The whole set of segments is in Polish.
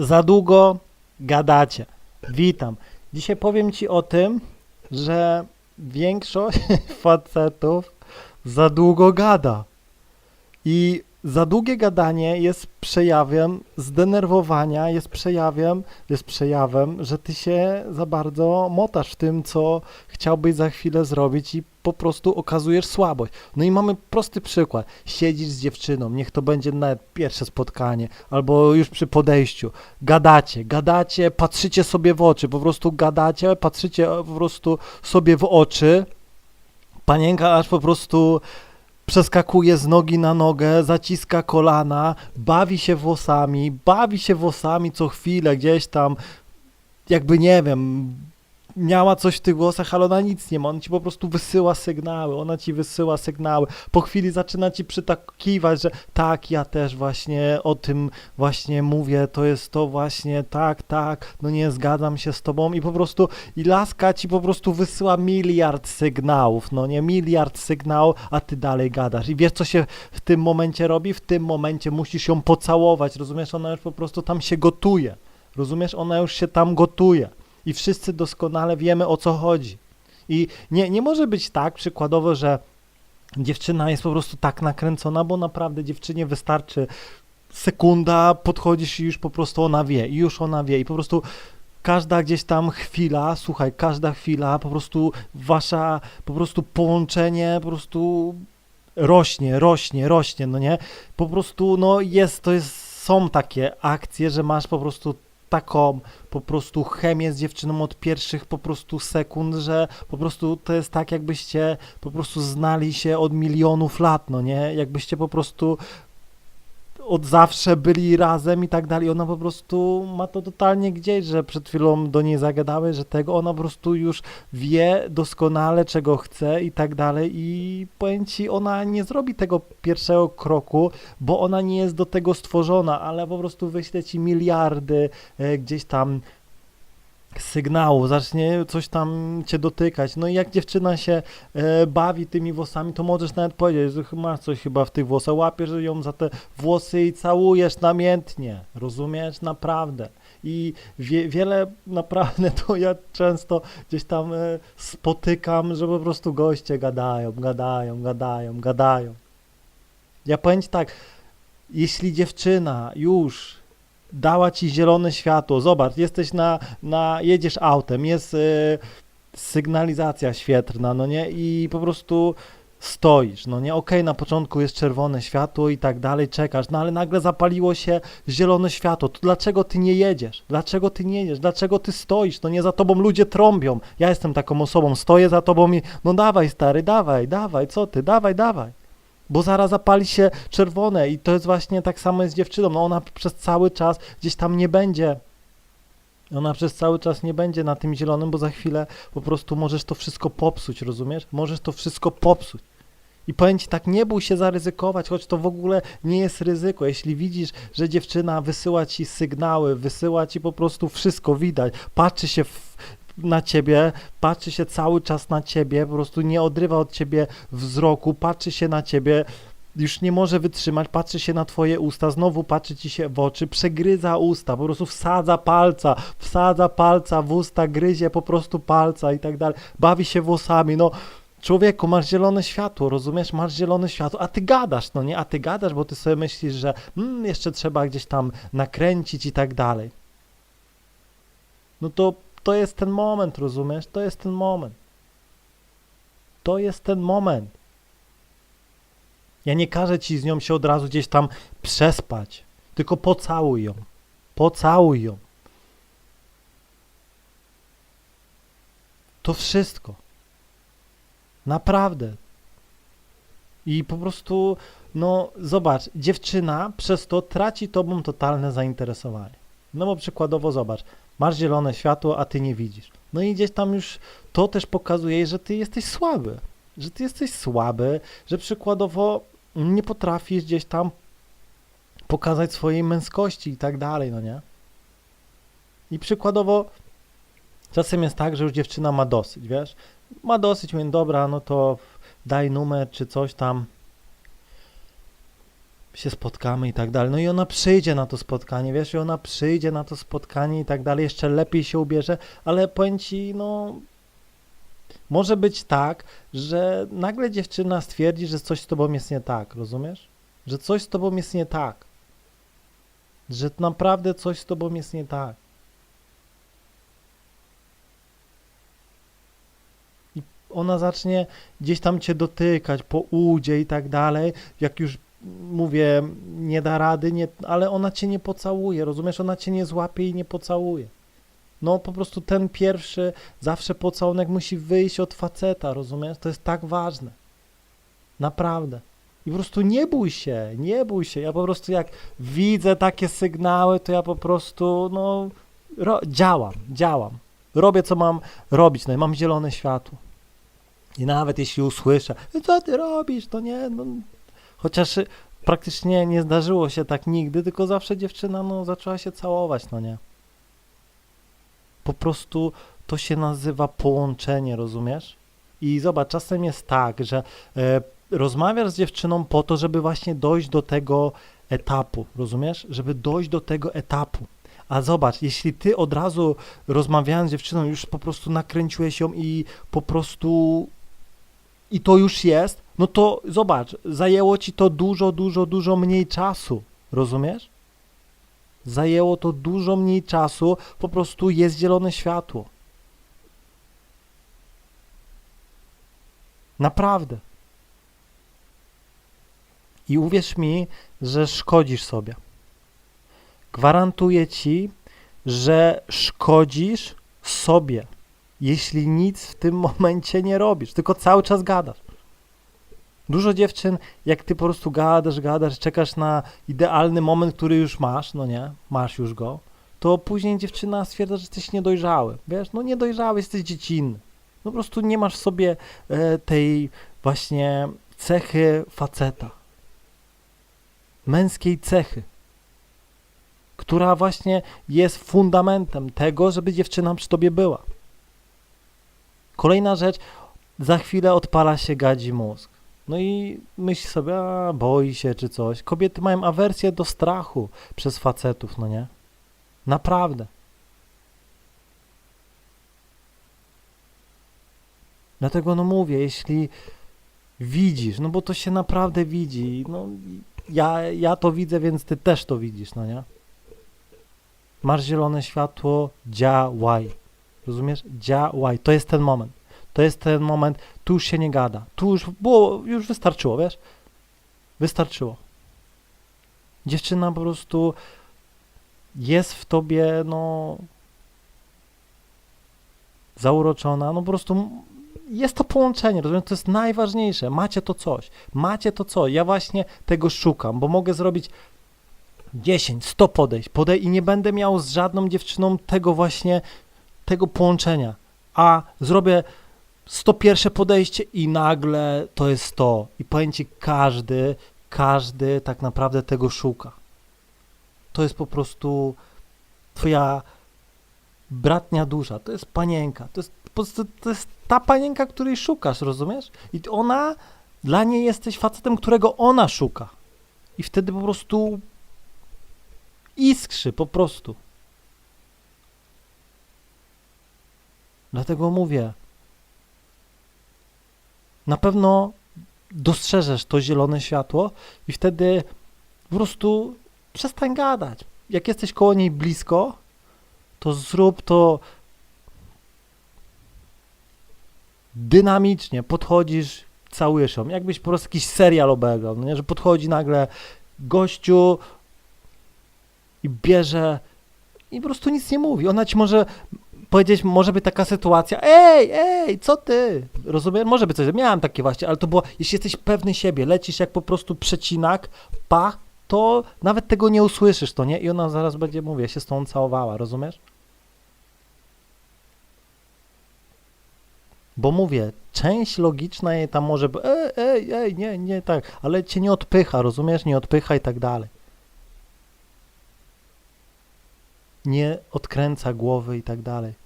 Za długo gadacie. Witam. Dzisiaj powiem Ci o tym, że większość facetów za długo gada. I za długie gadanie jest przejawem zdenerwowania, jest przejawem, jest przejawem, że ty się za bardzo motasz w tym, co chciałbyś za chwilę zrobić i po prostu okazujesz słabość. No i mamy prosty przykład. Siedzisz z dziewczyną, niech to będzie nawet pierwsze spotkanie, albo już przy podejściu. Gadacie, gadacie, patrzycie sobie w oczy, po prostu gadacie, patrzycie po prostu sobie w oczy. Panienka aż po prostu przeskakuje z nogi na nogę, zaciska kolana, bawi się włosami, bawi się włosami co chwilę gdzieś tam, jakby nie wiem, miała coś w tych włosach, ale ona nic nie ma, on ci po prostu wysyła sygnały, ona ci wysyła sygnały, po chwili zaczyna ci przytakiwać, że tak, ja też właśnie o tym właśnie mówię, to jest to właśnie, tak, tak, no nie zgadzam się z tobą. I po prostu i laska ci po prostu wysyła miliard sygnałów, no nie, miliard sygnałów, a ty dalej gadasz. I wiesz co się w tym momencie robi? W tym momencie musisz ją pocałować, rozumiesz, ona już po prostu tam się gotuje, rozumiesz, ona już się tam gotuje i wszyscy doskonale wiemy o co chodzi. I nie, nie może być tak przykładowo, że dziewczyna jest po prostu tak nakręcona, bo naprawdę dziewczynie wystarczy sekunda, podchodzisz i już po prostu ona wie, i już ona wie, i po prostu każda gdzieś tam chwila, słuchaj, każda chwila, po prostu wasza, po prostu połączenie, po prostu rośnie, rośnie, rośnie, no nie? Po prostu, no jest, to jest, są takie akcje, że masz po prostu taką po prostu chemię z dziewczyną od pierwszych po prostu sekund, że po prostu to jest tak, jakbyście po prostu znali się od milionów lat, no nie? Jakbyście po prostu od zawsze byli razem i tak dalej. Ona po prostu ma to totalnie gdzieś, że przed chwilą do niej zagadałeś, że tego ona po prostu już wie doskonale, czego chce i tak dalej. I powiem ci, ona nie zrobi tego pierwszego kroku, bo ona nie jest do tego stworzona, ale po prostu wyśle ci miliardy e, gdzieś tam sygnału, zacznie coś tam cię dotykać. No i jak dziewczyna się e, bawi tymi włosami, to możesz nawet powiedzieć, że masz coś chyba w tych włosach, łapiesz ją za te włosy i całujesz namiętnie. Rozumiesz? Naprawdę. I wie, wiele naprawdę to ja często gdzieś tam e, spotykam, że po prostu goście gadają, gadają, gadają, gadają. Ja powiem ci tak, jeśli dziewczyna już dała ci zielone światło, zobacz, jesteś na, na jedziesz autem, jest e, sygnalizacja świetlna, no nie, i po prostu stoisz, no nie, okej, na początku jest czerwone światło i tak dalej, czekasz, no ale nagle zapaliło się zielone światło, to dlaczego ty nie jedziesz? Dlaczego ty nie jedziesz? Dlaczego ty stoisz? No nie, za tobą ludzie trąbią, ja jestem taką osobą, stoję za tobą i no dawaj stary, dawaj, dawaj, co ty, dawaj, dawaj bo zaraz zapali się czerwone i to jest właśnie tak samo z dziewczyną. No ona przez cały czas gdzieś tam nie będzie. Ona przez cały czas nie będzie na tym zielonym, bo za chwilę po prostu możesz to wszystko popsuć, rozumiesz? Możesz to wszystko popsuć. I powiem ci tak, nie bój się zaryzykować, choć to w ogóle nie jest ryzyko. Jeśli widzisz, że dziewczyna wysyła ci sygnały, wysyła ci po prostu wszystko, widać, patrzy się w, na ciebie, patrzy się cały czas na ciebie, po prostu nie odrywa od ciebie wzroku, patrzy się na ciebie, już nie może wytrzymać, patrzy się na twoje usta, znowu patrzy ci się w oczy, przegryza usta, po prostu wsadza palca, wsadza palca w usta, gryzie po prostu palca i tak dalej, bawi się włosami, no. Człowieku, masz zielone światło, rozumiesz, masz zielone światło, a ty gadasz, no nie, a ty gadasz, bo ty sobie myślisz, że mm, jeszcze trzeba gdzieś tam nakręcić i tak dalej. No to to jest ten moment, rozumiesz? To jest ten moment. To jest ten moment. Ja nie każę ci z nią się od razu gdzieś tam przespać, tylko pocałuj ją. Pocałuj ją. To wszystko. Naprawdę. I po prostu, no zobacz, dziewczyna przez to traci tobą totalne zainteresowanie. No bo przykładowo zobacz, masz zielone światło, a ty nie widzisz. No i gdzieś tam już to też pokazuje, że ty jesteś słaby. Że ty jesteś słaby, że przykładowo nie potrafisz gdzieś tam pokazać swojej męskości i tak dalej, no nie? I przykładowo czasem jest tak, że już dziewczyna ma dosyć, wiesz? Ma dosyć, mówię, dobra, no to daj numer czy coś tam. Się spotkamy i tak dalej. No i ona przyjdzie na to spotkanie, wiesz, i ona przyjdzie na to spotkanie i tak dalej, jeszcze lepiej się ubierze, ale powiem ci, no może być tak, że nagle dziewczyna stwierdzi, że coś z tobą jest nie tak, rozumiesz? Że coś z tobą jest nie tak. Że naprawdę coś z tobą jest nie tak. I ona zacznie gdzieś tam cię dotykać po udzie i tak dalej, jak już mówię, nie da rady, nie, ale ona cię nie pocałuje, rozumiesz? Ona cię nie złapie i nie pocałuje. No po prostu ten pierwszy zawsze pocałunek musi wyjść od faceta, rozumiesz? To jest tak ważne. Naprawdę. I po prostu nie bój się, nie bój się. Ja po prostu jak widzę takie sygnały, to ja po prostu, no, ro- działam, działam. Robię, co mam robić, no i mam zielone światło. I nawet jeśli usłyszę, "No co ty robisz, to nie, no. Chociaż y, praktycznie nie zdarzyło się tak nigdy, tylko zawsze dziewczyna, no, zaczęła się całować, no nie. Po prostu to się nazywa połączenie, rozumiesz? I zobacz, czasem jest tak, że e, rozmawiasz z dziewczyną po to, żeby właśnie dojść do tego etapu, rozumiesz? Żeby dojść do tego etapu. A zobacz, jeśli ty od razu rozmawiając z dziewczyną już po prostu nakręciłeś ją i po prostu i to już jest, no to zobacz, zajęło ci to dużo, dużo, dużo mniej czasu, rozumiesz? Zajęło to dużo mniej czasu, po prostu jest zielone światło. Naprawdę. I uwierz mi, że szkodzisz sobie. Gwarantuję ci, że szkodzisz sobie, jeśli nic w tym momencie nie robisz, tylko cały czas gadasz. Dużo dziewczyn, jak ty po prostu gadasz, gadasz, czekasz na idealny moment, który już masz, no nie, masz już go, to później dziewczyna stwierdza, że jesteś niedojrzały. Wiesz, no niedojrzały, jesteś dziecinny. No po prostu nie masz w sobie e, tej właśnie cechy faceta. Męskiej cechy, która właśnie jest fundamentem tego, żeby dziewczyna przy tobie była. Kolejna rzecz, za chwilę odpala się gadzi mózg. No i myśli sobie, a boi się czy coś. Kobiety mają awersję do strachu przez facetów, no nie? Naprawdę. Dlatego no mówię, jeśli widzisz, no bo to się naprawdę widzi, no ja, ja to widzę, więc ty też to widzisz, no nie? Masz zielone światło, działaj. Rozumiesz? Działaj. To jest ten moment. To jest ten moment, tu już się nie gada. Tu już było, już wystarczyło, wiesz? Wystarczyło. Dziewczyna po prostu jest w tobie, no, zauroczona, no po prostu jest to połączenie, rozumiem, to jest najważniejsze. Macie to coś, macie to coś. Ja właśnie tego szukam, bo mogę zrobić 10, 100 podejść, podej i nie będę miał z żadną dziewczyną tego właśnie, tego połączenia. A zrobię 101 podejście i nagle to jest to. I powiem ci, każdy, każdy tak naprawdę tego szuka. To jest po prostu twoja bratnia dusza, to jest panienka, to jest, to jest ta panienka, której szukasz, rozumiesz? I ona, dla niej jesteś facetem, którego ona szuka. I wtedy po prostu iskrzy, po prostu. Dlatego mówię, na pewno dostrzeżesz to zielone światło i wtedy po prostu przestań gadać. Jak jesteś koło niej blisko, to zrób to dynamicznie, podchodzisz, całujesz ją, jakbyś po prostu jakiś serial obejrzał, no nie? że podchodzi nagle gościu i bierze i po prostu nic nie mówi. Ona ci może powiedzieć, może być taka sytuacja, ej, ej, co ty? Rozumiem? Może być coś, miałem takie właśnie, ale to było, jeśli jesteś pewny siebie, lecisz jak po prostu przecinak, pach, to nawet tego nie usłyszysz, to nie? I ona zaraz będzie, mówię, się z tą całowała, rozumiesz? Bo mówię, część logiczna jej tam może, ej, ej, ej, nie, nie tak, ale cię nie odpycha, rozumiesz? Nie odpycha i tak dalej. Nie odkręca głowy i tak dalej.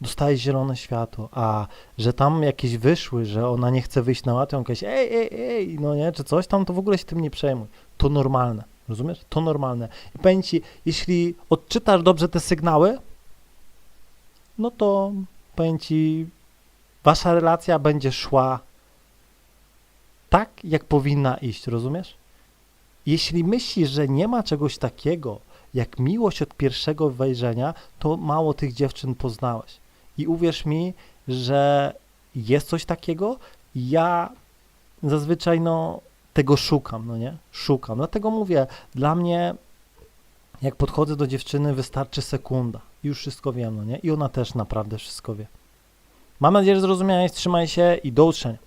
Dostajesz zielone światło, a że tam jakieś wyszły, że ona nie chce wyjść na łatwą, jakieś ej, ej, ej, no nie, czy coś tam, to w ogóle się tym nie przejmuj. To normalne, rozumiesz? To normalne. I powiem ci, jeśli odczytasz dobrze te sygnały, no to powiem ci, wasza relacja będzie szła tak, jak powinna iść, rozumiesz? Jeśli myślisz, że nie ma czegoś takiego jak miłość od pierwszego wejrzenia, to mało tych dziewczyn poznałeś. I uwierz mi, że jest coś takiego. Ja zazwyczaj no, tego szukam, no nie? Szukam. Dlatego mówię, dla mnie jak podchodzę do dziewczyny, wystarczy sekunda. Już wszystko wiem, no nie? I ona też naprawdę wszystko wie. Mam nadzieję, że zrozumiałeś. Trzymaj się i do usłyszenia.